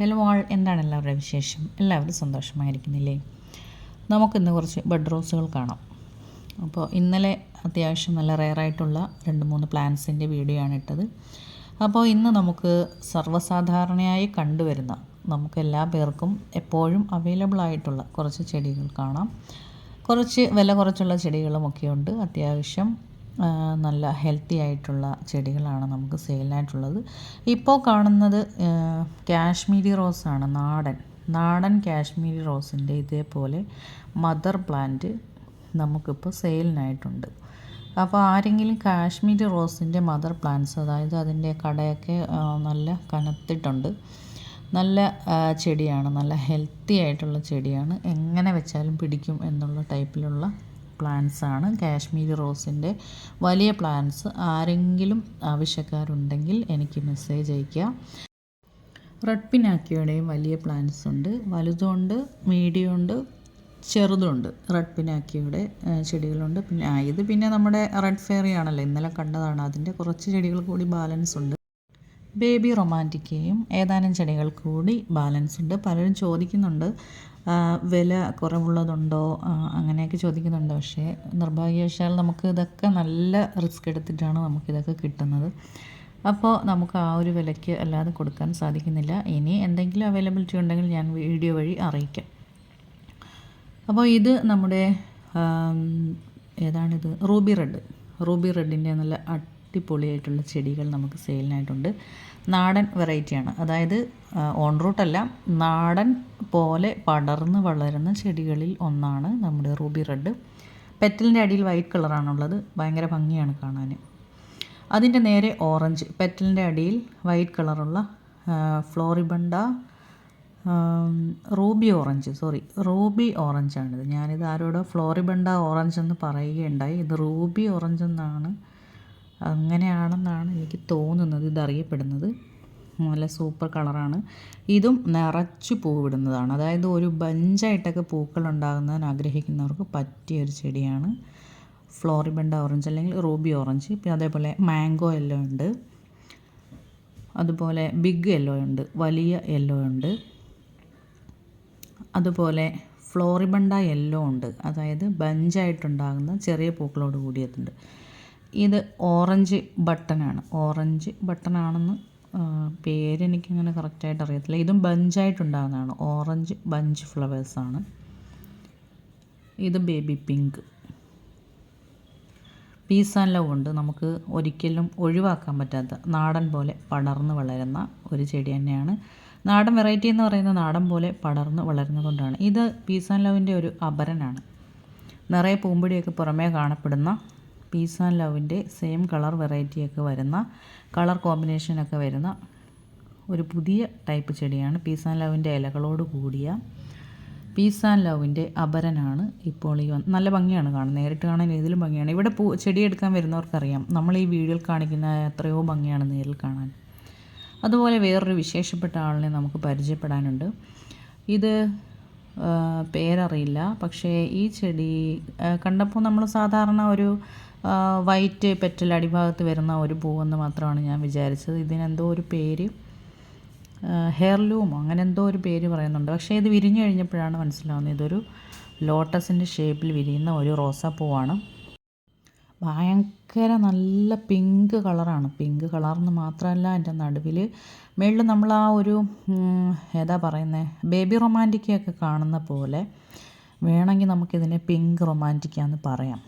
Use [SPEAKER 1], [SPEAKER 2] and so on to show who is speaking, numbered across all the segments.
[SPEAKER 1] Hello ആൾ എന്താണ് എല്ലാവരുടെ വിശേഷം? എല്ലാവരും സന്തോഷമായിരിക്കുന്നില്ലേ? നമുക്കിന്ന് കുറച്ച് ബെഡ് റോസുകൾ കാണാം. അപ്പോൾ ഇന്നലെ അത്യാവശ്യം നല്ല റെയറായിട്ടുള്ള രണ്ട് മൂന്ന് പ്ലാന്റ്സിന്റെ വീഡിയോ ആണ് ഇട്ടത്. അപ്പോൾ ഇന്ന് നമുക്ക് സർവസാധാരണയായി കണ്ടുവരുന്ന നമുക്ക് എല്ലാ പേർക്കും എപ്പോഴും അവൈലബിൾ ആയിട്ടുള്ള കുറച്ച് ചെടികൾ കാണാം. കുറച്ച് വില കുറച്ചുള്ള ചെടികളുമൊക്കെയുണ്ട്. അത്യാവശ്യം നല്ല ഹെൽത്തി ആയിട്ടുള്ള ചെടികളാണ് നമുക്ക് സെയിലിനായിട്ടുള്ളത്. ഇപ്പോൾ കാണുന്നത് കാശ്മീരി റോസാണ് നാടൻ. നാടൻ കാശ്മീരി റോസിന്റെ ഇതേപോലെ മദർ പ്ലാന്റ് നമുക്കിപ്പോൾ സെയിലിനായിട്ടുണ്ട്. അപ്പോൾ ആരെങ്കിലും കാശ്മീരി റോസിന്റെ മദർ പ്ലാന്റ്സ് അതായത് അതിന്റെ കടയൊക്കെ നല്ല കനത്തിട്ടുണ്ട്. നല്ല ചെടിയാണ് നല്ല ഹെൽത്തി ആയിട്ടുള്ള ചെടിയാണ്. എങ്ങനെ വെച്ചാലും പിടിക്കും എന്നുള്ള ടൈപ്പിലുള്ള പ്ലാന്റ്സ് ആണ്. കാശ്മീരി റോസിന്റെ വലിയ പ്ലാന്റ്സ് ആരെങ്കിലും ആവശ്യക്കാരുണ്ടെങ്കിൽ എനിക്ക് മെസ്സേജ് അയയ്ക്കുക. റെഡ് പിനാക്കിയുടെയും വലിയ പ്ലാന്റ്സ് ഉണ്ട്. വലുതുണ്ട് മീഡിയം ഉണ്ട് ചെറുതുണ്ട് റെഡ് പിനാക്കിയുടെ ചെടികളുണ്ട്. പിന്നെ ഇത് പിന്നെ നമ്മുടെ റെഡ് ഫെയറി ആണല്ലോ. ഇന്നലെ കണ്ടതാണ്. അതിന്റെ കുറച്ച് ചെടികൾ കൂടി ബാലൻസ് ഉണ്ട്. ബേബി റൊമാന്റിക്കയും ഏതാനും ചെടികൾ കൂടി ബാലൻസ് ഉണ്ട്. പലരും ചോദിക്കുന്നുണ്ട് വില കുറവുള്ളതുണ്ടോ? അങ്ങനെയൊക്കെ ചോദിക്കുന്നുണ്ട്. പക്ഷേ നിർഭാഗ്യവശാൽ നമുക്ക് ഇതൊക്കെ നല്ല റിസ്ക് എടുത്തിട്ടാണ് നമുക്കിതൊക്കെ കിട്ടുന്നത്. അപ്പോൾ നമുക്ക് ആ ഒരു വിലയ്ക്ക് അല്ലാതെ കൊടുക്കാൻ സാധിക്കുന്നില്ല. ഇനി എന്തെങ്കിലും അവൈലബിലിറ്റി ഉണ്ടെങ്കിൽ ഞാൻ വീഡിയോ വഴി അറിയിക്കാം. അപ്പോൾ ഇത് നമ്മുടെ ഏതാണിത്? Ruby red. റൂബി റെഡിന്റെ നല്ല അടിപൊളിയായിട്ടുള്ള ചെടികൾ നമുക്ക് സെയിലിനായിട്ടുണ്ട്. നാടൻ വെറൈറ്റിയാണ്. അതായത് ഓൺ റൂട്ടല്ല നാടൻ പോലെ പടർന്ന് വളരുന്ന ചെടികളിൽ ഒന്നാണ് നമ്മുടെ റൂബി റെഡ്. പെറ്റലിന്റെ അടിയിൽ വൈറ്റ് കളറാണുള്ളത്. ഭയങ്കര ഭംഗിയാണ് കാണാൻ അതിന്റെ നേരെ ഓറഞ്ച്. പെറ്റലിന്റെ അടിയിൽ വൈറ്റ് കളറുള്ള floribunda ruby orange. Sorry ruby ഓറഞ്ചാണിത്. ഞാനിത് ആരോടോ ഫ്ലോറിബണ്ട ഓറഞ്ച് എന്ന് പറയുകയുണ്ടായി. ഇത് റൂബി ഓറഞ്ച് എന്നാണ് അങ്ങനെയാണെന്നാണ് എനിക്ക് തോന്നുന്നത് ഇതറിയപ്പെടുന്നത്. നല്ല സൂപ്പർ കളറാണ്. ഇതും നിറച്ച് പൂവിടുന്നതാണ്. അതായത് ഒരു ബഞ്ചായിട്ടൊക്കെ പൂക്കൾ ഉണ്ടാകുന്നതിന് ആഗ്രഹിക്കുന്നവർക്ക് പറ്റിയ ഒരു ചെടിയാണ്. ഫ്ലോറിബണ്ട ഓറഞ്ച് അല്ലെങ്കിൽ റൂബി ഓറഞ്ച് പിന്നെ അതേപോലെ മാംഗോ യെല്ലോ ഉണ്ട്. അതുപോലെ ബിഗ് യെല്ലോ ഉണ്ട് വലിയ യെല്ലോ ഉണ്ട്. അതുപോലെ ഫ്ലോറിബണ്ട യെല്ലോ ഉണ്ട്. അതായത് ബഞ്ചായിട്ടുണ്ടാകുന്ന ചെറിയ പൂക്കളോട് കൂടിയതുണ്ട്. ഇത് ഓറഞ്ച് ബട്ടനാണ്. ഓറഞ്ച് ബട്ടനാണെന്ന് പേരെനിക്കങ്ങനെ കറക്റ്റായിട്ട് അറിയത്തില്ല. ഇതും ബഞ്ചായിട്ടുണ്ടാകുന്നതാണ് ഓറഞ്ച് ബഞ്ച് ഫ്ലവേഴ്സാണ്. ഇത് baby pink. Peace and love ഉണ്ട്. നമുക്ക് ഒരിക്കലും ഒഴിവാക്കാൻ പറ്റാത്ത നാടൻ പോലെ പടർന്ന് വളരുന്ന ഒരു ചെടി തന്നെയാണ്. നാടൻ വെറൈറ്റി എന്ന് പറയുന്നത് നാടൻ പോലെ പടർന്ന് വളരുന്നതുകൊണ്ടാണ് ഇത് പീസ് ആൻഡ് ലവിന്റെ ഒരു അപരനാണ്. നിറയെ പൂമ്പൊടിയൊക്കെ പുറമേ കാണപ്പെടുന്ന പീസ് ആൻഡ് ലവിന്റെ സെയിം കളർ വെറൈറ്റിയൊക്കെ വരുന്ന കളർ കോമ്പിനേഷനൊക്കെ വരുന്ന ഒരു പുതിയ ടൈപ്പ് ചെടിയാണ് പീസ് ആൻഡ് ലവിന്റെ ഇലകളോട് കൂടിയ പീസ് ആൻഡ് ലവിന്റെ അപരനാണ് ഇപ്പോൾ ഈ വന്ന് നല്ല ഭംഗിയാണ് കാണുന്നത്. നേരിട്ട് കാണാൻ ഏതിലും ഭംഗിയാണ്. ഇവിടെ പൂ ചെടി എടുക്കാൻ വരുന്നവർക്കറിയാം. നമ്മൾ ഈ വീഡിയോയിൽ കാണിക്കുന്ന എത്രയോ ഭംഗിയാണ് നേരിൽ കാണാൻ. അതുപോലെ വേറൊരു വിശേഷപ്പെട്ട ആളിനെ നമുക്ക് പരിചയപ്പെടാനുണ്ട്. ഇത് പേരറിയില്ല. പക്ഷേ ഈ ചെടി കണ്ടപ്പോൾ നമ്മൾ സാധാരണ ഒരു വൈറ്റ് പെറ്റൽ അടിഭാഗത്ത് വരുന്ന ഒരു പൂവെന്ന് മാത്രമാണ് ഞാൻ വിചാരിച്ചത്. ഇതിനെന്തോ ഒരു പേര് ഹെയർലൂമോ അങ്ങനെ എന്തോ ഒരു പേര് പറയുന്നുണ്ട്. പക്ഷേ ഇത് വിരിഞ്ഞു കഴിഞ്ഞപ്പോഴാണ് മനസ്സിലാവുന്നത് ഇതൊരു ലോട്ടസിന്റെ ഷേപ്പിൽ വിരിയുന്ന ഒരു റോസാപ്പൂവാണ് ഭയങ്കര നല്ല പിങ്ക് കളറാണ് പിങ്ക് കളർന്ന് മാത്രമല്ല അതിന്റെ നടുവിൽ മേളിൽ നമ്മൾ ആ ഒരു ഏതാ പറയുന്നത് ബേബി റൊമാന്റിക്കൊക്കെ കാണുന്ന പോലെ വേണമെങ്കിൽ നമുക്കിതിനെ പിങ്ക് റൊമാന്റിക്കാന്ന് പറയാം.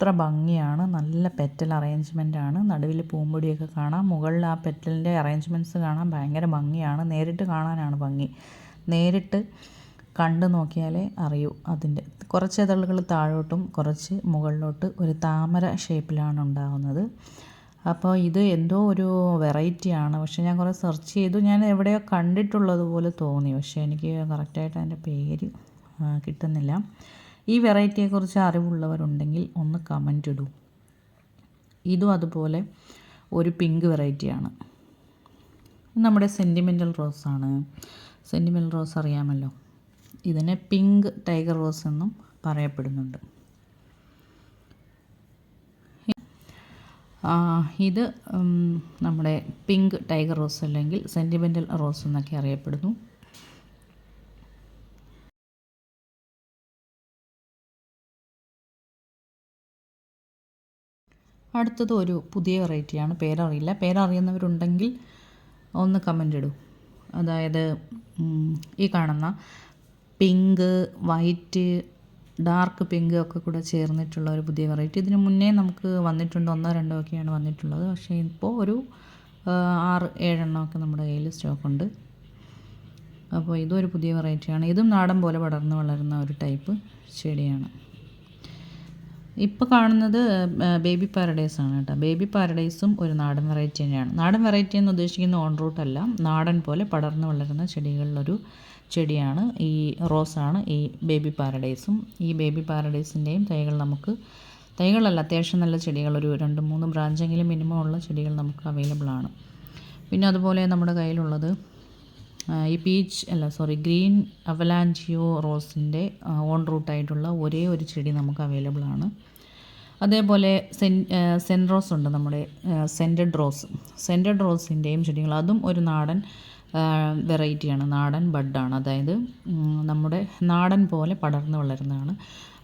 [SPEAKER 1] അത്ര ഭംഗിയാണ്. നല്ല പെറ്റൽ അറേഞ്ച്മെന്റ് ആണ്. നടുവിൽ പൂമ്പൊടിയൊക്കെ കാണാം. മുകളിൽ ആ പെറ്റലിന്റെ അറേഞ്ച്മെന്റ്സ് കാണാൻ ഭയങ്കര ഭംഗിയാണ്. നേരിട്ട് കാണാനാണ് ഭംഗി. നേരിട്ട് കണ്ടു നോക്കിയാലേ അറിയൂ അതിന്റെ. കുറച്ച് ഇതളുകൾ താഴോട്ടും കുറച്ച് മുകളിലോട്ട് ഒരു താമര ഷേപ്പിലാണ് ഉണ്ടാകുന്നത് അപ്പോൾ ഇത് എന്തോ ഒരു വെറൈറ്റിയാണ് പക്ഷേ ഞാൻ കുറേ സെർച്ച് ചെയ്തു. ഞാൻ എവിടെയോ കണ്ടിട്ടുള്ളത് പോലെ തോന്നി. പക്ഷേ എനിക്ക് കറക്റ്റായിട്ട് അതിന്റെ പേര് കിട്ടുന്നില്ല. ഈ വെറൈറ്റിയെക്കുറിച്ച് അറിവുള്ളവരുണ്ടെങ്കിൽ ഒന്ന് കമന്റ് ഇടൂ. ഇതും അതുപോലെ ഒരു പിങ്ക് വെറൈറ്റിയാണ്. നമ്മുടെ സെന്റിമെന്റൽ റോസാണ് സെന്റിമെന്റൽ റോസ് അറിയാമല്ലോ. ഇതിനെ പിങ്ക് ടൈഗർ റോസ് എന്നും പറയപ്പെടുന്നുണ്ട്. ഇത് നമ്മുടെ പിങ്ക് ടൈഗർ റോസ് അല്ലെങ്കിൽ സെന്റിമെന്റൽ റോസ് എന്നൊക്കെ അറിയപ്പെടുന്നു. അടുത്തത് ഒരു പുതിയ വെറൈറ്റിയാണ്. പേരറിയില്ല. പേരറിയുന്നവരുണ്ടെങ്കിൽ ഒന്ന് കമന്റ് ഇടൂ. അതായത് ഈ കാണുന്ന പിങ്ക് വൈറ്റ് ഡാർക്ക് പിങ്ക് ഒക്കെ കൂടെ ചേർന്നിട്ടുള്ള ഒരു പുതിയ വെറൈറ്റി. ഇതിന് മുന്നേ നമുക്ക് വന്നിട്ടുണ്ട് ഒന്നോ രണ്ടോ ഒക്കെയാണ് വന്നിട്ടുള്ളത്. പക്ഷേ ഇപ്പോൾ ഒരു ആറ് ഏഴെണ്ണമൊക്കെ നമ്മുടെ കയ്യിൽ സ്റ്റോക്കുണ്ട് അപ്പോൾ ഇതും ഒരു പുതിയ വെറൈറ്റിയാണ്. ഇതും നാടൻ പോലെ പടർന്ന് വളരുന്ന ഒരു ടൈപ്പ് ചെടിയാണ്. ഇപ്പോൾ കാണുന്നത് ബേബി ആണ് കേട്ടോ. ബേബി പാരഡൈസും ഒരു നാടൻ വെറൈറ്റി തന്നെയാണ്. നാടൻ വെറൈറ്റി എന്ന് ഉദ്ദേശിക്കുന്ന ഓൺ റൂട്ട് അല്ല നാടൻ പോലെ പടർന്നു വളരുന്ന ചെടികളിലൊരു ചെടിയാണ് ഈ റോസാണ് ഈ ബേബി പാരഡൈസും. ഈ ബേബി പാരഡൈസിന്റെയും തൈകൾ നമുക്ക് തൈകളല്ല അത്യാവശ്യം നല്ല ചെടികൾ ഒരു രണ്ട് മൂന്ന് ബ്രാഞ്ചെങ്കിലും മിനിമം ഉള്ള ചെടികൾ നമുക്ക് അവൈലബിൾ ആണ്. പിന്നെ അതുപോലെ നമ്മുടെ കയ്യിലുള്ളത് ഈ പീച്ച് അല്ല സോറി ഗ്രീൻ അവലാഞ്ചിയോ റോസിന്റെ ഓൺ റൂട്ടായിട്ടുള്ള ഒരേ ഒരു ചെടി നമുക്ക് അവൈലബിൾ ആണ്. അതേപോലെ സെൻ സെൻ റോസ് ഉണ്ട് നമ്മുടെ സെന്റഡ് റോസ് സെന്റഡ് റോസിന്റെയും ചെടികൾ അതും ഒരു നാടൻ വെറൈറ്റിയാണ് നാടൻ ബഡാണ് അതായത് നമ്മുടെ നാടൻ പോലെ പടർന്നു വളരുന്നതാണ്.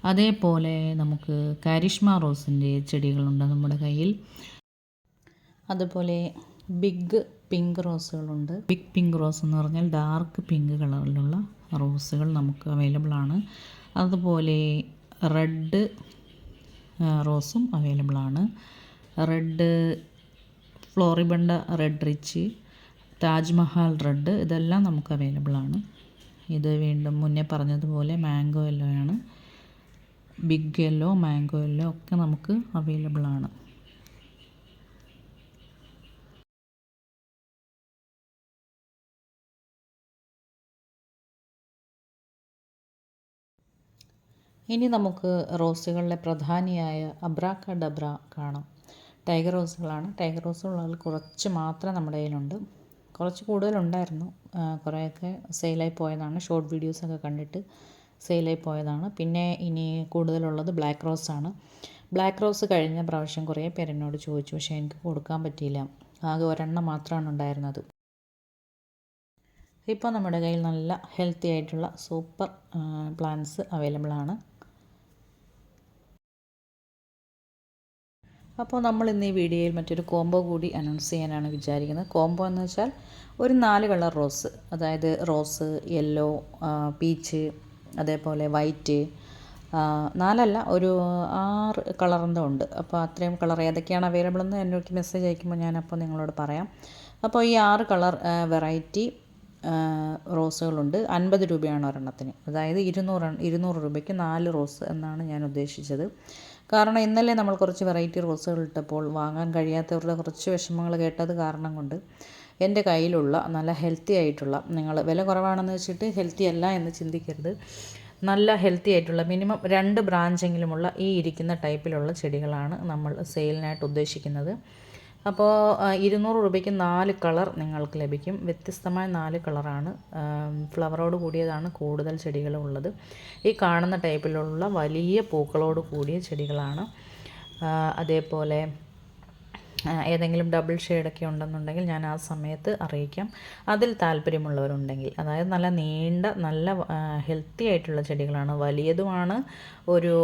[SPEAKER 1] അതേപോലെ നമുക്ക് കാരിഷ്മ റോസിന്റെ ചെടികളുണ്ട് നമ്മുടെ കയ്യിൽ. അതുപോലെ ബിഗ് പിങ്ക് റോസുകളുണ്ട്. ബിഗ് പിങ്ക് റോസ് എന്ന് പറഞ്ഞാൽ ഡാർക്ക് പിങ്ക് കളറിലുള്ള റോസുകൾ നമുക്ക് അവൈലബിൾ ആണ്. അതുപോലെ റെഡ് റോസും അവൈലബിൾ ആണ്. Red floribunda red rich Taj Mahal red ഇതെല്ലാം നമുക്ക് അവൈലബിൾ ആണ്. ഇത് വീണ്ടും മുന്നേ പറഞ്ഞതുപോലെ മാംഗോ യെല്ലോ ആണ്. ബിഗ് യെല്ലോ മാംഗോ യെല്ലോ ഒക്കെ നമുക്ക് അവൈലബിൾ ആണ്. ഇനി നമുക്ക് റോസുകളിലെ പ്രധാനിയായ അബ്രാക്ക ഡബ്ര കാണാം. ടൈഗർ റോസുകളാണ്. ടൈഗർ റോസുകൾ കുറച്ച് മാത്രം നമ്മുടെ കയ്യിലുണ്ട്. കുറച്ച് കൂടുതലുണ്ടായിരുന്നു. കുറേയൊക്കെ സെയിലായി പോയതാണ്. ഷോർട്ട് വീഡിയോസൊക്കെ കണ്ടിട്ട് സെയിലായി പോയതാണ്. പിന്നെ ഇനി കൂടുതലുള്ളത് ബ്ലാക്ക് റോസാണ്. ബ്ലാക്ക് റോസ് കഴിഞ്ഞ പ്രാവശ്യം കുറേ പേര് എന്നോട് ചോദിച്ചു. പക്ഷേ എനിക്ക് കൊടുക്കാൻ പറ്റിയില്ല. ആകെ ഒരെണ്ണം മാത്രമാണ് ഉണ്ടായിരുന്നത്. ഇപ്പോൾ നമ്മുടെ കയ്യിൽ നല്ല ഹെൽത്തി ആയിട്ടുള്ള സൂപ്പർ പ്ലാന്റ്സ് അവൈലബിൾ ആണ് അപ്പോൾ നമ്മൾ ഇന്ന് ഈ വീഡിയോയിൽ മറ്റൊരു കോംബോ കൂടി അനൗൺസ് ചെയ്യാനാണ് വിചാരിക്കുന്നത്. കോംബോ എന്ന് വെച്ചാൽ ഒരു നാല് കളർ റോസ് അതായത് റോസ് യെല്ലോ പീച്ച് അതേപോലെ വൈറ്റ് നാലല്ല ഒരു ആറ് കളറിന്റെ ഉണ്ട്. അപ്പോൾ അത്രയും കളർ ഏതൊക്കെയാണ് അവൈലബിൾ എന്ന് എന്നോട് മെസ്സേജ് അയക്കുമ്പോൾ ഞാനപ്പോൾ നിങ്ങളോട് പറയാം. അപ്പോൾ ഈ ആറ് കളർ വെറൈറ്റി റോസുകളുണ്ട് അൻപത് രൂപയാണ് ഒരെണ്ണത്തിന്. അതായത് ഇരുന്നൂറ് ഇരുന്നൂറ് രൂപയ്ക്ക് നാല് റോസ് എന്നാണ് ഞാൻ ഉദ്ദേശിച്ചത്. കാരണം ഇന്നലെ നമ്മൾ കുറച്ച് വെറൈറ്റി റോസുകൾ ഇട്ടപ്പോൾ വാങ്ങാൻ കഴിയാത്തവരുടെ കുറച്ച് വിഷമങ്ങൾ കേട്ടത് കാരണം കൊണ്ട് എന്റെ കയ്യിലുള്ള നല്ല ഹെൽത്തി ആയിട്ടുള്ള നിങ്ങൾ വില കുറവാണെന്ന് വെച്ചിട്ട് ഹെൽത്തി അല്ല എന്ന് ചിന്തിക്കരുത്. നല്ല ഹെൽത്തി ആയിട്ടുള്ള മിനിമം രണ്ട് ബ്രാഞ്ചെങ്കിലുമുള്ള ഈ ഇരിക്കുന്ന ടൈപ്പിലുള്ള ചെടികളാണ് നമ്മൾ സെയിലിനായിട്ട് ഉദ്ദേശിക്കുന്നത്. അപ്പോൾ ഇരുന്നൂറ് രൂപയ്ക്ക് നാല് കളർ നിങ്ങൾക്ക് ലഭിക്കും. വ്യത്യസ്തമായ നാല് കളറാണ്. ഫ്ലവറോട് കൂടിയതാണ് കൂടുതൽ ചെടികളുള്ളത്. ഈ കാണുന്ന ടൈപ്പിലുള്ള വലിയ പൂക്കളോട് കൂടിയ ചെടികളാണ്. അതേപോലെ ഏതെങ്കിലും ഡബിൾ ഷെയ്ഡൊക്കെ ഉണ്ടെന്നുണ്ടെങ്കിൽ ഞാൻ ആ സമയത്ത് അറിയിക്കാം. അതിൽ താല്പര്യമുള്ളവരുണ്ടെങ്കിൽ. അതായത് നല്ല നീണ്ട നല്ല ഹെൽത്തി ആയിട്ടുള്ള ചെടികളാണ്. വലിയതുമാണ് ഒരു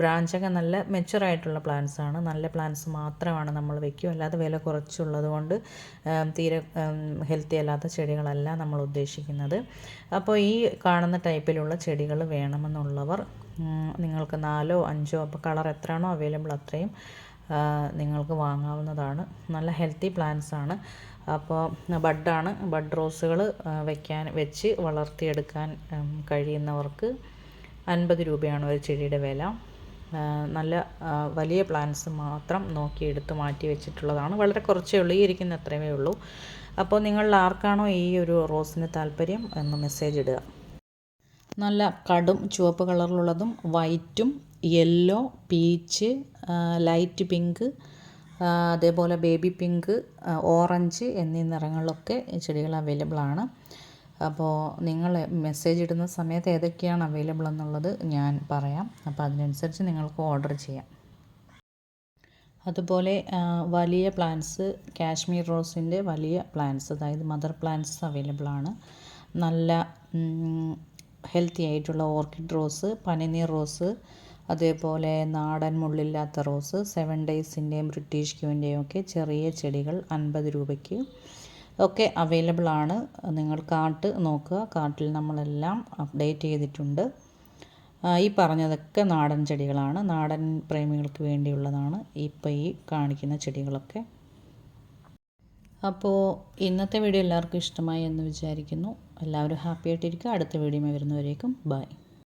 [SPEAKER 1] ബ്രാഞ്ചൊക്കെ നല്ല മെച്ചുറായിട്ടുള്ള ആണ്. നല്ല പ്ലാന്റ്സ് മാത്രമാണ് നമ്മൾ വെക്കും. അല്ലാതെ വില കുറച്ചുള്ളത് കൊണ്ട് തീരെ ഹെൽത്തി അല്ലാത്ത ചെടികളല്ല നമ്മൾ ഉദ്ദേശിക്കുന്നത്. അപ്പോൾ ഈ കാണുന്ന ടൈപ്പിലുള്ള ചെടികൾ വേണമെന്നുള്ളവർ നിങ്ങൾക്ക് നാലോ അഞ്ചോ അപ്പോൾ കളർ എത്രയാണോ അവൈലബിൾ അത്രയും നിങ്ങൾക്ക് വാങ്ങാവുന്നതാണ്. നല്ല ഹെൽത്തി പ്ലാന്റ്സ് ആണ്. അപ്പോൾ ബഡാണ്. ബഡ് റോസുകൾ വെക്കാൻ വെച്ച് വളർത്തിയെടുക്കാൻ കഴിയുന്നവർക്ക് അൻപത് രൂപയാണ് ഒരു ചെടിയുടെ വില. നല്ല വലിയ പ്ലാന്റ്സ് മാത്രം നോക്കി എടുത്ത് മാറ്റി വെച്ചിട്ടുള്ളതാണ്. വളരെ കുറച്ചേ ഉള്ളൂ. ഈ ഇരിക്കുന്ന അത്രയേ ഉള്ളൂ. അപ്പോൾ നിങ്ങളിൽ ആർക്കാണോ ഈ ഒരു റോസിന് താല്പര്യം എന്ന് മെസ്സേജ് ഇടുക. നല്ല കടും ചുവപ്പ് കളറിലുള്ളതും വൈറ്റും യെല്ലോ പീച്ച് ലൈറ്റ് പിങ്ക് അതേപോലെ ബേബി പിങ്ക് ഓറഞ്ച് എന്നീ നിറങ്ങളിലൊക്കെ ചെടികൾ അവൈലബിൾ ആണ്. അപ്പോൾ നിങ്ങൾ മെസ്സേജ് ഇടുന്ന സമയത്ത് ഏതൊക്കെയാണ് അവൈലബിൾ എന്നുള്ളത് ഞാൻ പറയാം. അപ്പോൾ അതിനനുസരിച്ച് നിങ്ങൾക്ക് ഓർഡർ ചെയ്യാം. അതുപോലെ വലിയ പ്ലാന്റ്സ് കാശ്മീർ റോസിന്റെ വലിയ പ്ലാന്റ്സ് അതായത് മദർ പ്ലാന്റ്സ് അവൈലബിൾ ആണ്. നല്ല ഹെൽത്തി ആയിട്ടുള്ള ഓർക്കിഡ് റോസ് പനിനീർ റോസ് അതേപോലെ നാടൻ മുള്ളില്ലാത്ത റോസ് സെവൻ ഡേയ്സിന്റെയും ബ്രിട്ടീഷ് ക്യൂവിന്റെയും ഒക്കെ ചെറിയ ചെടികൾ അൻപത് രൂപയ്ക്ക്. ഒക്കെ അവൈലബിൾ ആണ്. നിങ്ങൾ കാട്ട് നോക്കുക. കാട്ടിൽ നമ്മളെല്ലാം അപ്ഡേറ്റ് ചെയ്തിട്ടുണ്ട്. ഈ പറഞ്ഞതൊക്കെ നാടൻ ചെടികളാണ്. നാടൻ പ്രേമികൾക്ക് വേണ്ടിയുള്ളതാണ് ഇപ്പോൾ ഈ കാണിക്കുന്ന ചെടികളൊക്കെ. അപ്പോൾ ഇന്നത്തെ വീഡിയോ എല്ലാവർക്കും ഇഷ്ടമായി എന്ന് വിചാരിക്കുന്നു. എല്ലാവരും ഹാപ്പി ആയിട്ടിരിക്കുക. അടുത്ത വീഡിയോ വരുന്നവരേക്കും ബൈ